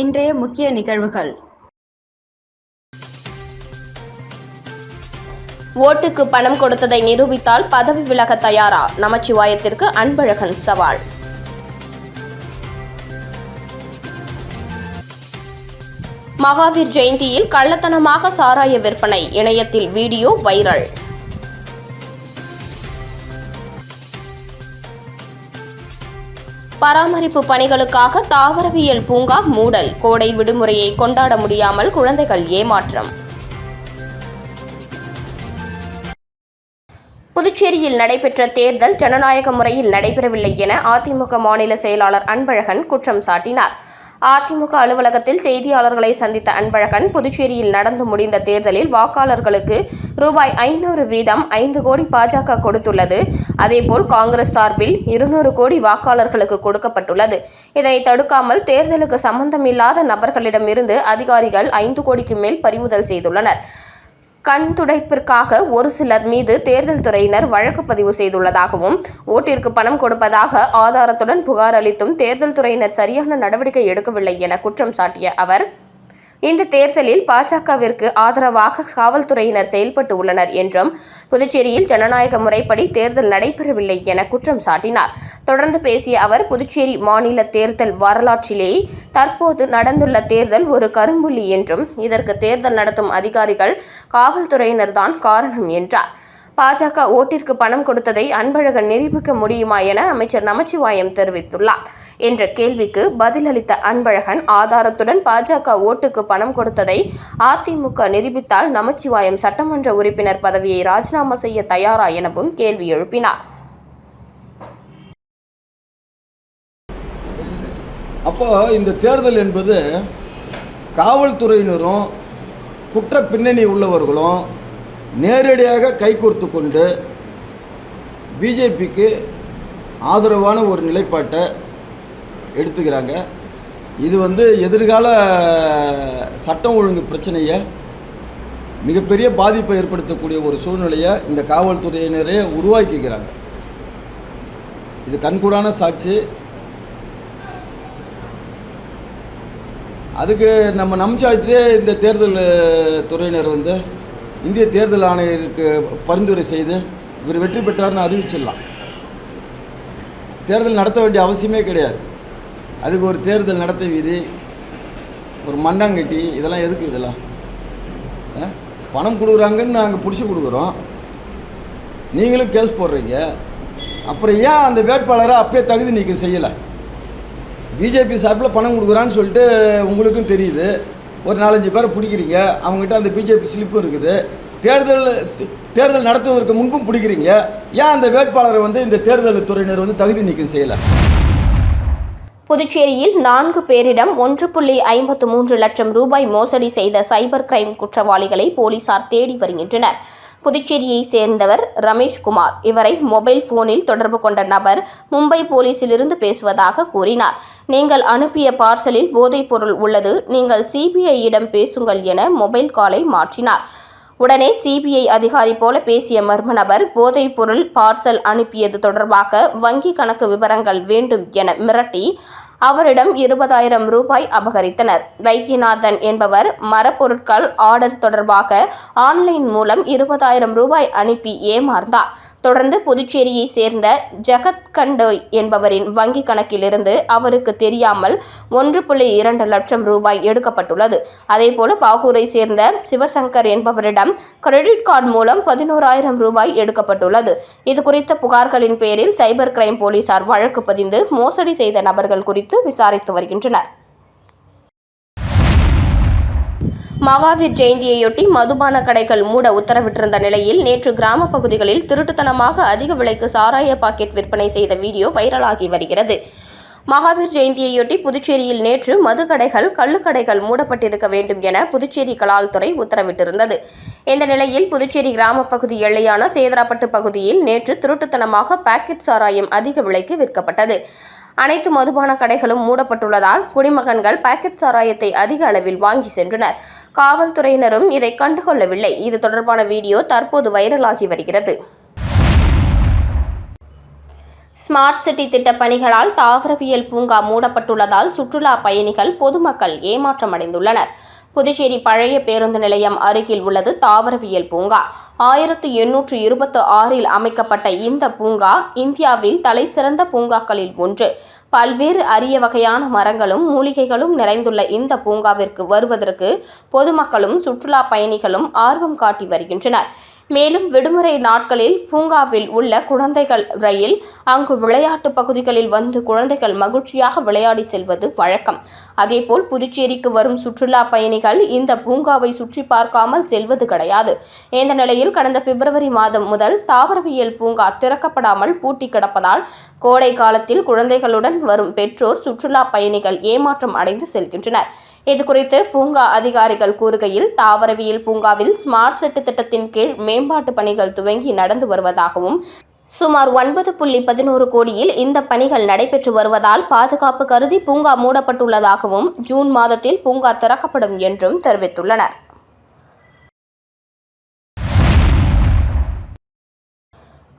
இன்றைய முக்கிய நிகழ்வுகள். ஓட்டுக்கு பணம் கொடுத்ததை நிரூபித்தால் பதவி விலக தயாரா? நமச்சிவாயத்திற்கு அன்பழகன் சவால். மகாவீர் ஜெயந்தியில் கள்ளத்தனமாக சாராய விற்பனை இணையத்தில் வீடியோ வைரல். பராமரிப்பு பணிகளுக்காக தாவரவியல் பூங்கா மூடல். கோடை விடுமுறையை கொண்டாட முடியாமல் குழந்தைகள் ஏமாற்றம். புதுச்சேரியில் நடைபெற்ற தேர்தல் ஜனநாயக முறையில் நடைபெறவில்லை என அதிமுக மாநில செயலாளர் அன்பழகன் குற்றம் சாட்டினார். அதிமுக அலுவலகத்தில் செய்தியாளர்களை சந்தித்த அன்பழகன் புதுச்சேரியில் நடந்து முடிந்த தேர்தலில் வாக்காளர்களுக்கு ரூபாய் ஐநூறு வீதம் ஐந்து கோடி பாஜக கொடுத்துள்ளது. அதேபோல் காங்கிரஸ் சார்பில் இருநூறு கோடி வாக்காளர்களுக்கு கொடுக்கப்பட்டுள்ளது. இதனை தடுக்காமல் தேர்தலுக்கு சம்பந்தமில்லாத நபர்களிடமிருந்து அதிகாரிகள் ஐந்து கோடிக்கு மேல் பறிமுதல் செய்துள்ளனர். கண் துடைப்பிற்காக ஒரு சிலர் மீது தேர்தல் துறையினர் வழக்கு பதிவு செய்துள்ளதாகவும் ஓட்டிற்கு பணம் கொடுப்பதாக ஆதாரத்துடன் புகார் அளித்தும் தேர்தல் துறையினர் சரியான நடவடிக்கை எடுக்கவில்லை என குற்றம் சாட்டிய அவர். இந்த தேர்தலில் பாஜகவிற்கு ஆதரவாக காவல்துறையினர் செயல்பட்டு உள்ளனர் என்றும் புதுச்சேரியில் ஜனநாயக முறைப்படி தேர்தல் நடைபெறவில்லை என குற்றம் சாட்டினார். தொடர்ந்து பேசிய அவர் புதுச்சேரி மாநில தேர்தல் வரலாற்றிலே தற்போது நடந்துள்ள தேர்தல் ஒரு கரும்புள்ளி என்றும் இதற்கு தேர்தல் நடத்தும் அதிகாரிகள் காவல்துறையினர்தான் காரணம் என்றார். பாஜக ஓட்டிற்கு பணம் கொடுத்ததை அன்பழகன் நிரூபிக்க முடியுமா என அமைச்சர் நமச்சிவாயம் தெரிவித்துள்ளார் என்ற கேள்விக்கு பதிலளித்த அன்பழகன் ஆதாரத்துடன் பாஜக ஓட்டுக்கு பணம் கொடுத்ததை அதிமுக நிரூபித்தால் நமச்சிவாயம் சட்டமன்ற உறுப்பினர் பதவியை ராஜினாமா செய்ய தயாரா எனவும் கேள்வி எழுப்பினார். அப்போ இந்த தேர்தல் என்பது காவல்துறையினரும் குற்ற பின்னணி உள்ளவர்களும் நேரடியாக கைகோர்த்து கொண்டு பிஜேபிக்கு ஆதரவான ஒரு நிலைப்பாட்டை எடுத்துக்கிறாங்க. இது வந்து எதிர்கால சட்டம் ஒழுங்கு பிரச்சனையை மிகப்பெரிய பாதிப்பை ஏற்படுத்தக்கூடிய ஒரு சூழ்நிலையை இந்த காவல்துறையினரே உருவாக்கிக்கிறாங்க. இது கண்கூடான சாட்சி. அதுக்கு நம்ம நம்சாயத்திலே இந்த தேர்தல் துறையினர் வந்து இந்திய தேர்தல் ஆணையருக்கு பரிந்துரை செய்து இவர் வெற்றி பெற்றார்னு அறிவிச்சிடலாம். தேர்தல் நடத்த வேண்டிய அவசியமே கிடையாது. அதுக்கு ஒரு தேர்தல் நடத்த விதி ஒரு மண்ணாங்கட்டி இதெல்லாம் எதுக்கு இதெல்லாம்? ஆ? பணம் கொடுக்குறாங்கன்னு நாங்கள் பிடிச்சி கொடுக்குறோம். நீங்களும் கேஸ் போடுறீங்க. அப்புறம் ஏன் அந்த வேட்பாளரை அப்பயே தகுதி நீக்கம் செய்யலை? பிஜேபி சார்பில் பணம் கொடுக்குறான்னு சொல்லிட்டு உங்களுக்கும் தெரியுது. ஒரு நாலஞ்சு பேரை பிடிக்கிறீங்க அவங்ககிட்ட அந்த பிஜேபி ஸ்லிப்பும் இருக்குது. தேர்தல் தேர்தல் நடத்துவதற்கு முன்பும் பிடிக்கிறீங்க. ஏன் அந்த வேட்பாளரை வந்து இந்த தேர்தல் துறையினர் வந்து தகுதி நீக்கம் செய்யலை? புதுச்சேரியில் நான்கு பேரிடம் ஒன்று புள்ளி ஐம்பத்து மூன்று லட்சம் ரூபாய் மோசடி செய்த சைபர் கிரைம் குற்றவாளிகளை போலீசார் தேடி வருகின்றனர். புதுச்சேரியை சேர்ந்தவர் ரமேஷ்குமார் இவரை மொபைல் போனில் தொடர்பு கொண்ட நபர் மும்பை போலீசிலிருந்து பேசுவதாக கூறினார். நீங்கள் அனுப்பிய பார்சலில் போதைப் பொருள் உள்ளது. நீங்கள் சிபிஐயிடம் பேசுங்கள் என மொபைல் காலை மாற்றினார். உடனே சிபிஐ அதிகாரி போல பேசிய மர்ம நபர் போதைப் பொருள் பார்சல் அனுப்பியது தொடர்பாக வங்கி கணக்கு விவரங்கள் வேண்டும் என மிரட்டி அவரிடம் இருபதாயிரம் ரூபாய் அபகரித்தனர். வைத்தியநாதன் என்பவர் மரப்பொருட்கள் ஆர்டர் தொடர்பாக ஆன்லைன் மூலம் இருபதாயிரம் ரூபாய் அனுப்பி ஏமாந்தார். தொடர்ந்து புதுச்சேரியை சேர்ந்த ஜகத் கண்டோய் என்பவரின் வங்கி கணக்கிலிருந்து அவருக்கு தெரியாமல் ஒன்று புள்ளி இரண்டு லட்சம் ரூபாய் எடுக்கப்பட்டுள்ளது. அதேபோல பாகூரை சேர்ந்த சிவசங்கர் என்பவரிடம் கிரெடிட் கார்டு மூலம் பதினோராயிரம் ரூபாய் எடுக்கப்பட்டுள்ளது. இது குறித்த புகார்களின் பேரில் சைபர் கிரைம் போலீசார் வழக்கு பதிந்து மோசடி செய்த நபர்கள் குறித்து விசாரித்து வருகின்றனர். மகாவீர் ஜெயந்தியையொட்டி மதுபான கடைகள் மூட உத்தரவிட்டிருந்த நிலையில் நேற்று கிராம பகுதிகளில் திருட்டுத்தனமாக அதிக விலைக்கு சாராய பாக்கெட் விற்பனை செய்த வீடியோ வைரலாகி வருகிறது. மகாவீர் ஜெயந்தியையொட்டி புதுச்சேரியில் நேற்று மதுக்கடைகள் கள்ளுக்கடைகள் மூடப்பட்டிருக்க வேண்டும் என புதுச்சேரி கலால்துறை உத்தரவிட்டிருந்தது. இந்த நிலையில் புதுச்சேரி கிராம பகுதி எல்லையான சேதராப்பட்டு பகுதியில் நேற்று திருட்டுத்தனமாக பாக்கெட் சாராயம் அதிக விலைக்கு விற்கப்பட்டது. அனைத்து மதுபான கடைகளும் மூடப்பட்டுள்ளதால் குடிமகன்கள் பாக்கெட் சாராயத்தை அதிக அளவில் வாங்கி சென்றனர். காவல்துறையினரும் இதை கண்டுகொள்ளவில்லை. இது தொடர்பான வீடியோ தற்போது வைரலாகி வருகிறது. ஸ்மார்ட் சிட்டி திட்ட பணிகளால் தாவரவியல் பூங்கா மூடப்பட்டுள்ளதால் சுற்றுலா பயணிகள் பொதுமக்கள் ஏமாற்றமடைந்துள்ளனர். புதுச்சேரி பழைய பேருந்து நிலையம் அருகில் உள்ளது தாவரவியல் பூங்கா. ஆயிரத்து எண்ணூற்று இருபத்து ஆறில் அமைக்கப்பட்ட இந்த பூங்கா இந்தியாவில் தலைசிறந்த பூங்காக்களில் ஒன்று. பல்வேறு அரிய வகையான மரங்களும் மூலிகைகளும் நிறைந்துள்ள இந்த பூங்காவிற்கு வருவதற்கு பொதுமக்களும் சுற்றுலா பயணிகளும் ஆர்வம் காட்டி வருகின்றனர். மேலும் விடுமுறை நாட்களில் பூங்காவில் உள்ள குழந்தைகள் ரயில் அங்கு விளையாட்டு பகுதிகளில் வந்து குழந்தைகள் மகிழ்ச்சியாக விளையாடி செல்வது வழக்கம். அதேபோல் புதுச்சேரிக்கு வரும் சுற்றுலா பயணிகள் இந்த பூங்காவை சுற்றி பார்க்காமல் செல்வது கிடையாது. இந்த நிலையில் கடந்த பிப்ரவரி மாதம் முதல் தாவரவியல் பூங்கா திறக்கப்படாமல் பூட்டி கிடப்பதால் கோடை காலத்தில் குழந்தைகளுடன் வரும் பெற்றோர் சுற்றுலா பயணிகள் ஏமாற்றம் அடைந்து செல்கின்றனர். இதுகுறித்து பூங்கா அதிகாரிகள் கூறுகையில் தாவரவியல் பூங்காவில் ஸ்மார்ட் செட்டு திட்டத்தின் கீழ் மே மேம்பாட்டு பணிகள் துவங்கி நடந்து வருவதாகவும் சுமார் ஒன்பது புள்ளி பதினோரு கோடியில் இந்த பணிகள் நடைபெற்று வருவதால் பாதுகாப்பு கருதி பூங்கா மூடப்பட்டுள்ளதாகவும் ஜூன் மாதத்தில் பூங்கா திறக்கப்படும் என்றும் தெரிவித்துள்ளனர்.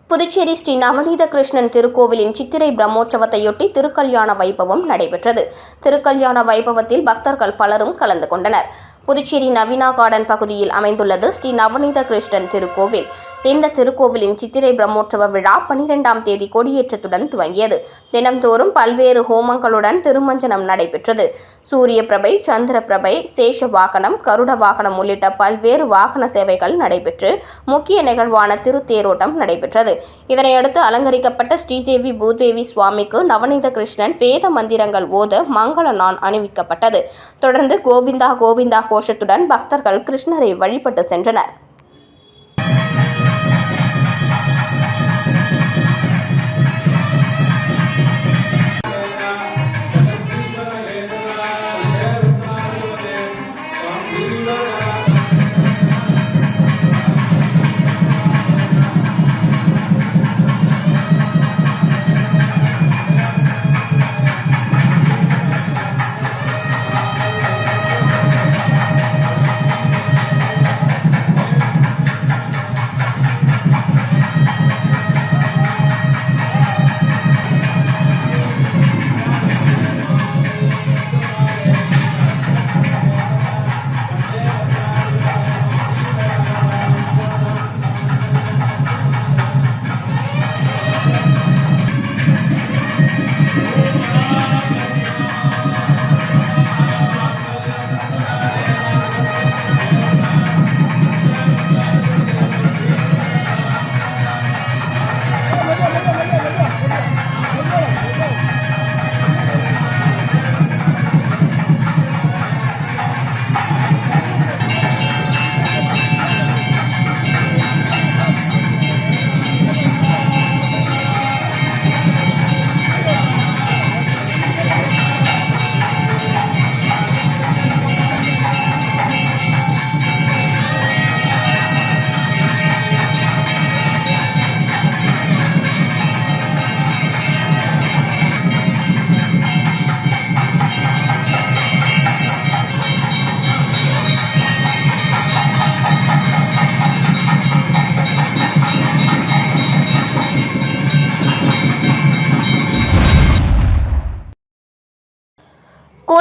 புதுச்சேரி ஸ்ரீ நவநீத கிருஷ்ணன் திருக்கோவிலின் சித்திரை பிரம்மோற்சவத்தையொட்டி திருக்கல்யாண வைபவம் நடைபெற்றது. திருக்கல்யாண வைபவத்தில் பக்தர்கள் பலரும் கலந்து கொண்டனர். புதுச்சேரி நவீனா கார்டன் பகுதியில் அமைந்துள்ளது ஸ்ரீ நவநீத கிருஷ்ணன் திருக்கோவில். இந்த திருக்கோவிலின் சித்திரை பிரம்மோற்சவ விழா பனிரெண்டாம் தேதி கொடியேற்றத்துடன் துவங்கியது. தினம்தோறும் பல்வேறு ஹோமங்களுடன் திருமஞ்சனம் நடைபெற்றது. சூரிய பிரபை சந்திர பிரபை சேஷ வாகனம் கருட வாகனம் உள்ளிட்ட பல்வேறு வாகன சேவைகள் நடைபெற்று முக்கிய நிகழ்வான திருத்தேரோட்டம் நடைபெற்றது. இதனையடுத்து அலங்கரிக்கப்பட்ட ஸ்ரீதேவி பூதேவி சுவாமிக்கு நவநீத கிருஷ்ணன் வேத மந்திரங்கள் ஓத மங்கள நான் அணிவிக்கப்பட்டது. தொடர்ந்து கோவிந்தா கோவிந்தா கோஷத்துடன் பக்தர்கள் கிருஷ்ணரை வழிபட்டு சென்றனர்.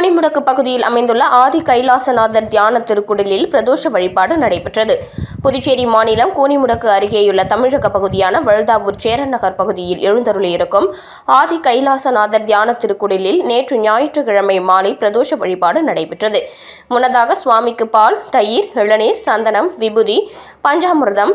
கோணிமுடக்கு பகுதியில் அமைந்துள்ள ஆதி கைலாசநாதர் தியான திருக்குடலில் பிரதோஷ வழிபாடு நடைபெற்றது. புதுச்சேரி மாநிலம் கூனிமுடக்கு அருகேயுள்ள தமிழக பகுதியான வழுதாவூர் சேரன் நகர் பகுதியில் எழுந்தருளியிருக்கும் ஆதி கைலாசநாதர் தியான திருக்குடலில் நேற்று ஞாயிற்றுக்கிழமை மாலை பிரதோஷ வழிபாடு நடைபெற்றது. முன்னதாக சுவாமிக்கு பால் தயிர் இளநீர் சந்தனம் விபூதி பஞ்சாமிர்தம்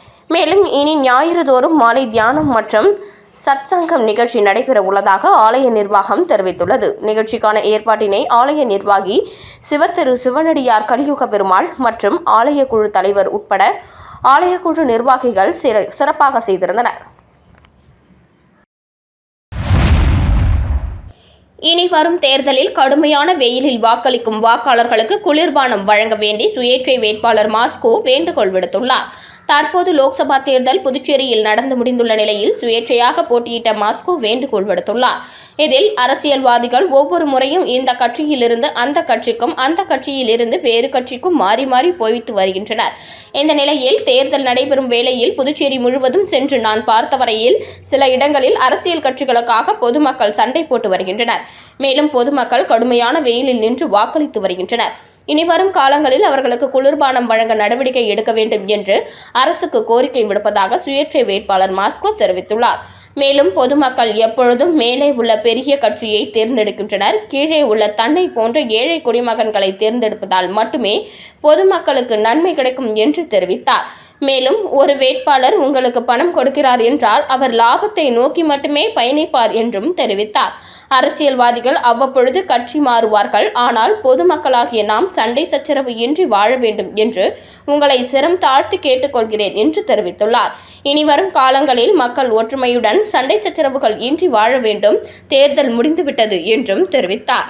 மேலும் இனி ஞாயிறு தோறும் மாலை தியானம் மற்றும் சத்சங்கம் நிகழ்ச்சி நடைபெற உள்ளதாக ஆலய நிர்வாகம் தெரிவித்துள்ளது. நிகழ்ச்சிக்கான ஏற்பாட்டினை ஆலய நிர்வாகி சிவத்திரு சிவனடியார் கலியுக பெருமாள் மற்றும் ஆலய குழு தலைவர் உட்பட ஆலய குழு நிர்வாகிகள் சிற- சிறப்பாக செய்திருந்தனர். இனி வரும் தேர்தலில் கடுமையான வெயிலில் வாக்களிக்கும் வாக்காளர்களுக்கு குளிர்பானம் வழங்க வேண்டி சுயேட்சை வேட்பாளர் மாஸ்கோ வேண்டுகோள் விடுத்துள்ளார். தற்போது லோக்சபா தேர்தல் புதுச்சேரியில் நடந்து முடிந்துள்ள நிலையில் சுயேட்சையாக போட்டியிட்ட மாஸ்கோ வேண்டுகோள் விடுத்துள்ளார். இதில் அரசியல்வாதிகள் ஒவ்வொரு முறையும் இந்த கட்சியிலிருந்து அந்த கட்சிக்கும் அந்த கட்சியிலிருந்து வேறு கட்சிக்கும் மாறி மாறி போயிட்டு வருகின்றனர். இந்த நிலையில் தேர்தல் நடைபெறும் வேளையில் புதுச்சேரி முழுவதும் சென்று நான் பார்த்த வரையில் சில இடங்களில் அரசியல் கட்சிகளுக்காக பொதுமக்கள் சண்டை போட்டு வருகின்றனர். மேலும் பொதுமக்கள் கடுமையான வெயிலில் நின்று வாக்களித்து வருகின்றனர். இனி வரும் காலங்களில் அவர்களுக்கு குளிர்பானம் வழங்க நடவடிக்கை எடுக்க வேண்டும் என்று அரசுக்கு கோரிக்கை விடுப்பதாக சுயேட்சை வேட்பாளர் மாஸ்கோ தெரிவித்துள்ளார். மேலும் பொதுமக்கள் எப்பொழுதும் மேலே உள்ள பெரிய கட்சியை தேர்ந்தெடுக்கின்றனர். கீழே உள்ள தன்னை போன்ற ஏழை குடிமகன்களை தேர்ந்தெடுப்பதால் மட்டுமே பொதுமக்களுக்கு நன்மை கிடைக்கும் என்று தெரிவித்தார். மேலும் ஒரு வேட்பாளர் உங்களுக்கு பணம் கொடுக்கிறார் என்றால் அவர் லாபத்தை நோக்கி மட்டுமே பயணிப்பார் என்றும் தெரிவித்தார். அரசியல்வாதிகள் அவ்வப்பொழுது கட்சி மாறுவார்கள். ஆனால் பொதுமக்களாகிய நாம் சண்டை சச்சரவு இன்றி வாழ வேண்டும் என்று உங்களை சிரம் தாழ்த்தி கேட்டுக்கொள்கிறேன் என்று தெரிவித்துள்ளார். இனி வரும் காலங்களில் மக்கள் ஒற்றுமையுடன் சண்டை சச்சரவுகள் இன்றி வாழ வேண்டும். தேர்தல் முடிந்துவிட்டது என்றும் தெரிவித்தார்.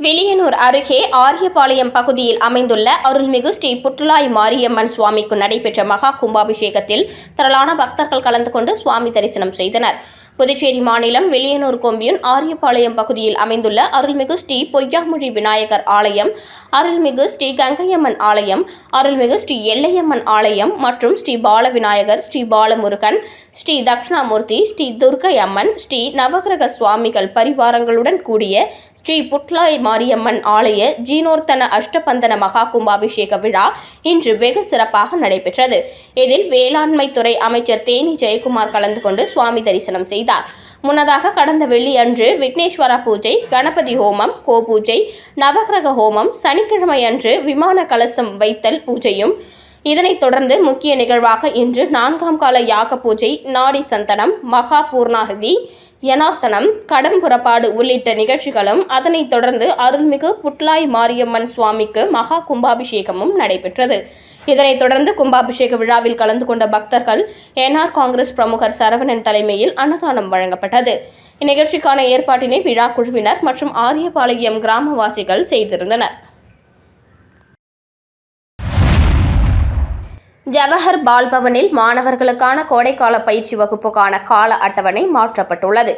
வில்லியனூர் அருகே ஆரியபாளையம் பகுதியில் அமைந்துள்ள அருள்மிகு ஸ்ரீ புற்றுலாய் மாரியம்மன் சுவாமிக்கு நடைபெற்ற மகா கும்பாபிஷேகத்தில் திரளான பக்தர்கள் கலந்து கொண்டு சுவாமி தரிசனம் செய்தனர். புதுச்சேரி மாநிலம் வெளியனூர் கொம்பியூன் ஆரியபாளையம் பகுதியில் அமைந்துள்ள அருள்மிகு ஸ்ரீ பொய்யாமொழி விநாயகர் ஆலயம் அருள்மிகு ஸ்ரீ கங்கையம்மன் ஆலயம் அருள்மிகு ஸ்ரீ எல்லையம்மன் ஆலயம் மற்றும் ஸ்ரீ பால விநாயகர் ஸ்ரீ பாலமுருகன் ஸ்ரீ தட்சிணாமூர்த்தி ஸ்ரீ துர்க்கை அம்மன் ஸ்ரீ நவகிரக சுவாமிகள் பரிவாரங்களுடன் கூடிய ஸ்ரீ புட்லாய் மாரியம்மன் ஆலய ஜீனோர்த்தன அஷ்டபந்தன மகா கும்பாபிஷேக விழா இன்று வெகு சிறப்பாக நடைபெற்றது. இதில் வேளாண்மை துறை அமைச்சர் தேனி ஜெயக்குமார் கலந்து கொண்டு சுவாமி தரிசனம் செய்தார். முன்னதாக கடந்த வெள்ளி அன்று விக்னேஸ்வர பூஜை கணபதி ஹோமம் கோபூஜை நவகிரக ஹோமம் சனிக்கிழமை அன்று விமான கலசம் வைத்தல் பூஜையும் இதனைத் தொடர்ந்து முக்கிய நிகழ்வாக இன்று நான்காம் கால யாக பூஜை நாடி சந்தனம் மகா பூர்ணாகதி யனார்த்தனம் கடம் புறப்பாடு உள்ளிட்ட நிகழ்ச்சிகளும் அதனைத் தொடர்ந்து அருள்மிகு புட்லாய் மாரியம்மன் சுவாமிக்கு மகா கும்பாபிஷேகமும் நடைபெற்றது. இதனைத் தொடர்ந்து கும்பாபிஷேக விழாவில் கலந்து கொண்ட பக்தர்கள் என்ஆர் காங்கிரஸ் பிரமுகர் சரவணன் தலைமையில் அன்னதானம் வழங்கப்பட்டது. இந்நிகழ்ச்சிக்கான ஏற்பாட்டினை விழா குழுவினர் மற்றும் ஆரியபாளையம் கிராமவாசிகள் செய்திருந்தனர். ஜவஹர் பால்பவனில் மாணவர்களுக்கான கோடைக்கால பயிற்சி வகுப்புக்கான கால அட்டவணை மாற்றப்பட்டுள்ளது.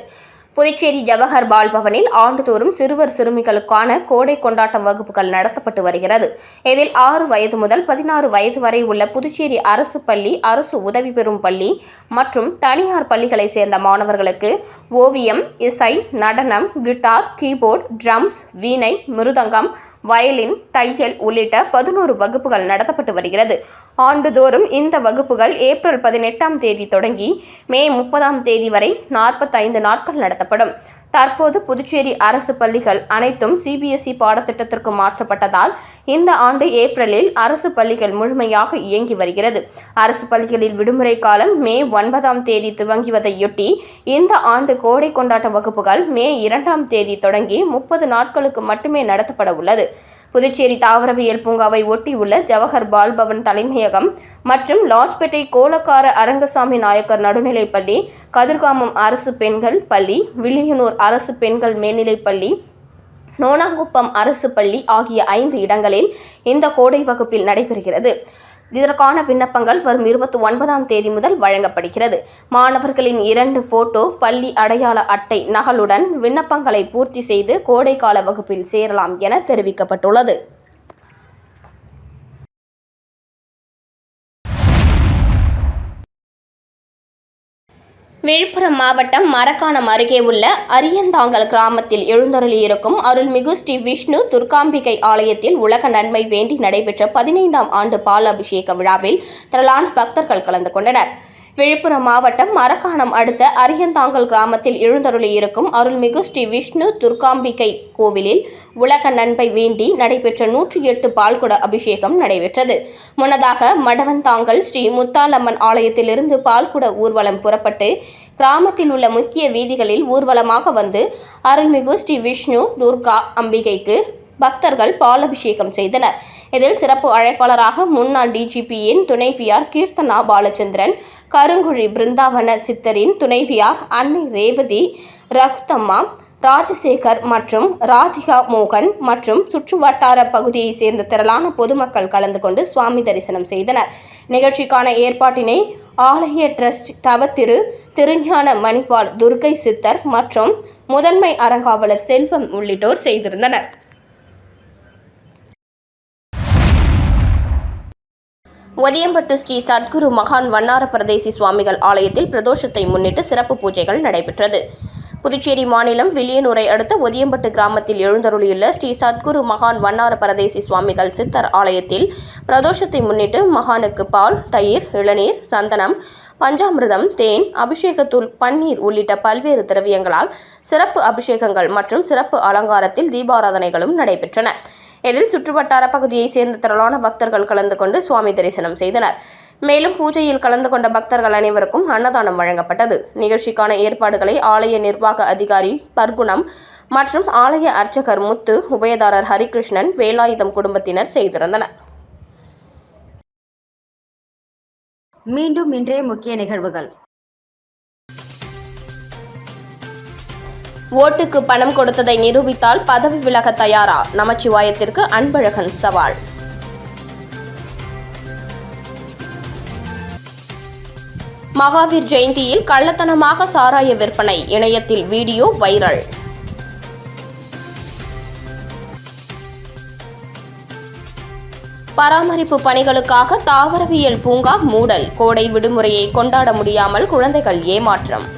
புதுச்சேரி ஜவஹர் பால் பவனில் ஆண்டுதோறும் சிறுவர் சிறுமிகளுக்கான கோடை கொண்டாட்ட வகுப்புகள் நடத்தப்பட்டு வருகிறது. இதில் ஆறு வயது முதல் பதினாறு வயது வரை உள்ள புதுச்சேரி அரசு பள்ளி அரசு உதவி பெறும் பள்ளி மற்றும் தனியார் பள்ளிகளைச் சேர்ந்த மாணவர்களுக்கு ஓவியம் இசை நடனம் கிட்டார் கீபோர்ட் ட்ரம்ஸ் வீணை மிருதங்கம் வயலின் தையல் உள்ளிட்ட பதினோரு வகுப்புகள் நடத்தப்பட்டு வருகிறது. ஆண்டுதோறும் இந்த வகுப்புகள் ஏப்ரல் பதினெட்டாம் தேதி தொடங்கி மே முப்பதாம் தேதி வரை நாற்பத்தைந்து நாட்கள் நடத்தப்படும் தற்போது புதுச்சேரி அரசு பள்ளிகள் அனைத்தும் சிபிஎஸ்இ பாடத்திட்டத்திற்கு மாற்றப்பட்டதால் இந்த ஆண்டு ஏப்ரலில் அரசு பள்ளிகள் முழுமையாக இயங்கி வருகிறது. அரசு பள்ளிகளில் விடுமுறை காலம் மே ஒன்பதாம் தேதி துவங்கியதையொட்டி இந்த ஆண்டு கோடை கொண்டாட்ட வகுப்புகள் மே இரண்டாம் தேதி தொடங்கி முப்பது நாட்களுக்கு மட்டுமே நடத்தப்பட உள்ளது. புதுச்சேரி தாவரவியல் பூங்காவை ஒட்டியுள்ள ஜவஹர் பால் பவன் தலைமையகம் மற்றும் லாஸ்பேட்டை கோலக்கார அரங்கசாமி நாயக்கர் நடுநிலைப்பள்ளி கதிர்காமம் அரசு பெண்கள் பள்ளி வில்லியனூர் அரசு பெண்கள் மேல்நிலைப்பள்ளி நோனாங்குப்பம் அரசு பள்ளி ஆகிய ஐந்து இடங்களில் இந்த கோடை வகுப்பில் நடைபெறுகிறது. இதற்கான விண்ணப்பங்கள் வரும் இருபத்தி ஒன்பதாம் தேதி முதல் வழங்கப்படுகிறது. மாணவர்களின் இரண்டு போட்டோ பள்ளி அடையாள அட்டை நகலுடன் விண்ணப்பங்களை பூர்த்தி செய்து கோடைக்கால வகுப்பில் சேரலாம் என தெரிவிக்கப்பட்டுள்ளது. விழுப்புரம் மாவட்டம் மரக்காணம் அருகே உள்ள அரியந்தாங்கல் கிராமத்தில் எழுந்தருளியிருக்கும் அருள்மிகு ஸ்ரீ விஷ்ணு துர்காம்பிகை ஆலயத்தில் உலக நன்மை வேண்டி நடைபெற்ற பதினைந்தாம் ஆண்டு பாலாபிஷேக விழாவில் திரளான பக்தர்கள் கலந்து கொண்டனர். விழுப்புரம் மாவட்டம் மரக்காணம் அடுத்த அரியந்தாங்கல் கிராமத்தில் எழுந்தருளியிருக்கும் அருள்மிகு ஸ்ரீ விஷ்ணு துர்காம்பிகை கோவிலில் உலக நன்மை வேண்டி நடைபெற்ற நூற்றி எட்டு பால்குட அபிஷேகம் நடைபெற்றது. முன்னதாக மடவந்தாங்கல் ஸ்ரீ முத்தாலம்மன் ஆலயத்திலிருந்து பால்குட ஊர்வலம் புறப்பட்டு கிராமத்தில் உள்ள முக்கிய வீதிகளில் ஊர்வலமாக வந்து அருள்மிகு ஸ்ரீ விஷ்ணு துர்கா அம்பிகைக்கு பக்தர்கள் பாலபிஷேகம் செய்தனர். இதில் சிறப்பு அழைப்பாளராக முன்னாள் டிஜிபியின் துணைவியார் கீர்த்தனா பாலச்சந்திரன் கருங்குழி பிருந்தாவன சித்தரின் துணைவியார் அன்னை ரேவதி ரகுத்தம்மா ராஜசேகர் மற்றும் ராதிகா மோகன் மற்றும் சுற்றுவட்டார பகுதியைச் சேர்ந்த திரளான பொதுமக்கள் கலந்து கொண்டு சுவாமி தரிசனம் செய்தனர். நிகழ்ச்சிக்கான ஏற்பாட்டினை ஆலய டிரஸ்ட் தவத்திரு திருஞான மணிபால் துர்க்கை சித்தர் மற்றும் முதன்மை அறங்காவலர் செல்வம் உள்ளிட்டோர் செய்திருந்தனர். ஒதியம்பட்டு ஸ்ரீ சத்குரு மகான் வண்ணார பிரதேசி சுவாமிகள் ஆலயத்தில் பிரதோஷத்தை முன்னிட்டு சிறப்பு பூஜைகள் நடைபெற்றது. புதுச்சேரி மாநிலம் வில்லியனூரை அடுத்த ஒதியம்பட்டு கிராமத்தில் எழுந்தருளியுள்ள ஸ்ரீ சத்குரு மகான் வண்ணார பரதேசி சுவாமிகள் சித்தர் ஆலயத்தில் பிரதோஷத்தை முன்னிட்டு மகானுக்கு பால் தயிர் இளநீர் சந்தனம் பஞ்சாமிர்தம் தேன் அபிஷேகத்தூள் பன்னீர் உள்ளிட்ட பல்வேறு திரவியங்களால் சிறப்பு அபிஷேகங்கள் மற்றும் சிறப்பு அலங்காரத்தில் தீபாராதனைகளும் நடைபெற்றன. இதில் சுற்றுவட்டார பகுதியைச் சேர்ந்த திரளான பக்தர்கள் கலந்து கொண்டு சுவாமி தரிசனம் செய்தனர். மேலும் பூஜையில் கலந்து கொண்ட பக்தர்கள் அனைவருக்கும் அன்னதானம் வழங்கப்பட்டது. நிகழ்ச்சிக்கான ஏற்பாடுகளை ஆலய நிர்வாக அதிகாரி பர்குணம் மற்றும் ஆலய அர்ச்சகர் முத்து உபயதாரர் ஹரிகிருஷ்ணன் வேலாயுதம் குடும்பத்தினர் செய்திருந்தனர். மீண்டும் இன்றைய முக்கிய நிகழ்வுகள். ஓட்டுக்கு பணம் கொடுத்ததை நிரூபித்தால் பதவி விலக தயாரா? நமச்சிவாயத்திற்கு அன்பழகன் சவால். மகாவீர் ஜெயந்தியில் கள்ளத்தனமாக சாராய விற்பனை இணையத்தில் வீடியோ வைரல். பராமரிப்பு பணிகளுக்காக தாவரவியல் பூங்கா மூடல் கோடை விடுமுறையை கொண்டாட முடியாமல் குழந்தைகள் ஏமாற்றம்.